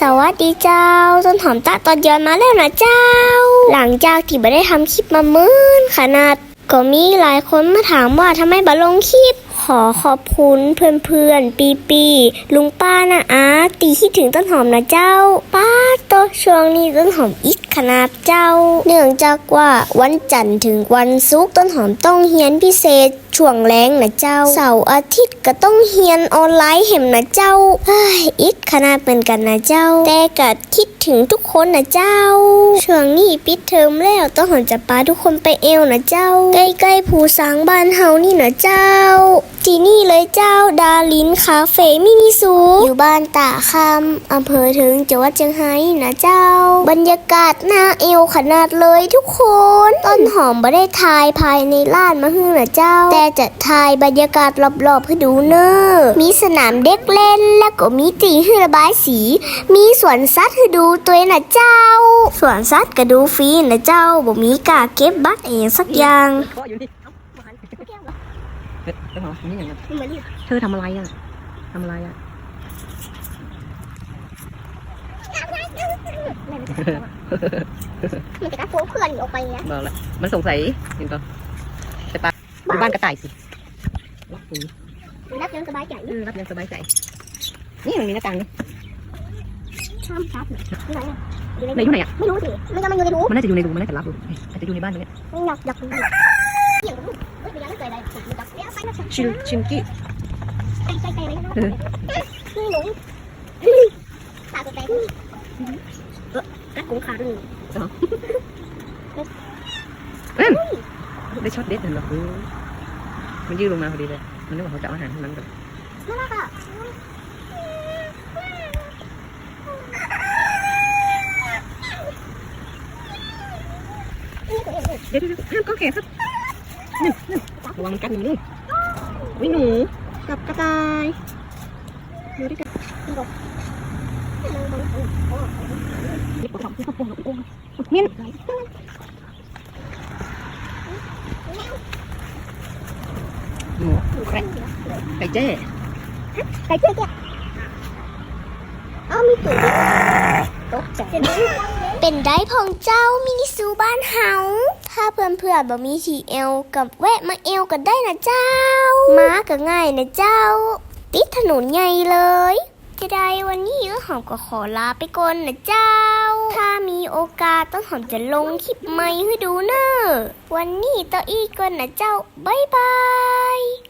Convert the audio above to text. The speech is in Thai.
สวัสดีเจ้าต้นหอมตาตอนย้อนมาแล้วนะเจ้า หลังจากที่ไม่ได้ทำคลิปมาเมื่นขนาด ก็มีหลายคนมาถามว่าทำไมบ่ลงคลิป ขอขอบคุณเพื่อนๆ ปีปีๆลุงป้านะอาตีคิดถึงต้นหอมนะเจ้า ป้าโตช่วงนี้ต้นหอมอิกขนาดเจ้า เนื่องจากว่าวันจันทร์ถึงวันศุกร์ต้นหอมต้องเฮียนพิเศษช่วงแรงนะเจ้า เสาร์อาทิตย์ก็ต้องเฮียนออนไลน์เห็มนะเจ้าเฮ้ยอิดขนาดเป็นกันนะเจ้า แต่ก็คิดถึงทุกคนนะเจ้า ช่วงนี้ปิดเทอมแล้วต้องหันจะปาทุกคนไปเอวนะเจ้า ใกล้ๆภูสางบ้านเฮานี่นะเจ้าที่นี่เลยเจ้าดาลินคาเฟ่มินิซู อยู่บ้านตาคำอำเภอถึงจังหวัดเชียงรายนะเจ้า บรรยากาศน่าเอวขนาดเลยทุกคน ต้นหอมไม่ได้ถ่ายภายในร้านมาฮือนะเจ้า แต่จะถ่ายบรรยากาศรอบๆให้ดูเนอะมีสนามเด็กเล่นแล้วก็มีตีให้ระบายสี มีสวนสัตว์ให้ดูตัวนะเจ้า สวนสัตว์ก็ดูฟรีนะเจ้าบ่มีกาเก็บบัตรเองสักอย่าง ก็อยู่นี่เฮ้ยเจ้าของนี่อย่างเงี้ยเธอทำอะไรอะทำอะไรอะมันจะกระโปงเพื่อนออกไปนะบอกแล้วมันสงสัยเห็นปะแต่ปปะดูบ้านกระต่ายสิรับปุ๋ยนับยังสบายใจรับยังสบายใจ นี่มันมีหน้าต่างนี่ช่างชัดเลยไหนไหนอยู่ไหนอะไม่รู้สิมันก็มันอยู่ในรูมันน่าจะอยู่ในรูมันน่าจะรับรูอาจจะอยู่ในบ้านตรงเนี้ยอยากอยาก เนี่ยไปนะชิมชิมกี้ไปไปไปเลยนะนี่หนูตาตัวแตกกัดกุ้งขาดเลยได้ช็ อตเด็ดเห็นปะเออมันยืดลงมาพอดีเลยมันนึกว่าเขาจะเอาอาหารให้มันแบบน่ารักอะเดี๋ยวเดี๋ยวเดี๋ยวห้ามก้อแขนครับนี่นี่ระวังมันกัดหนูนี่วิหนูกับกระต่ายดูดิกันนี่ปวดท้องที่เขาปวดโอ้ยมิ้นหนูแคร์ไก่เจ้ใครเชื่อแกอ้าวมีตุ๋ยตกใจเป็นได้พองเจ้ามินิซูบ้านเฮา ถ้าเพื่อนเพื่อนๆบ่มีทีเอลกับแวะมาเอลกันได้นะเจ้ามาก็ง่ายนะเจ้า ติดถนนใหญ่เลยจะได้วันนี้ก็หอมก็ขอลาไปก่อนนะเจ้า ถ้ามีโอกาสต้องหอมจะลงคลิปใหม่ให้ดูเนอะวันนี้ต่ออีกก่อนนะเจ้า บ๊ายบาย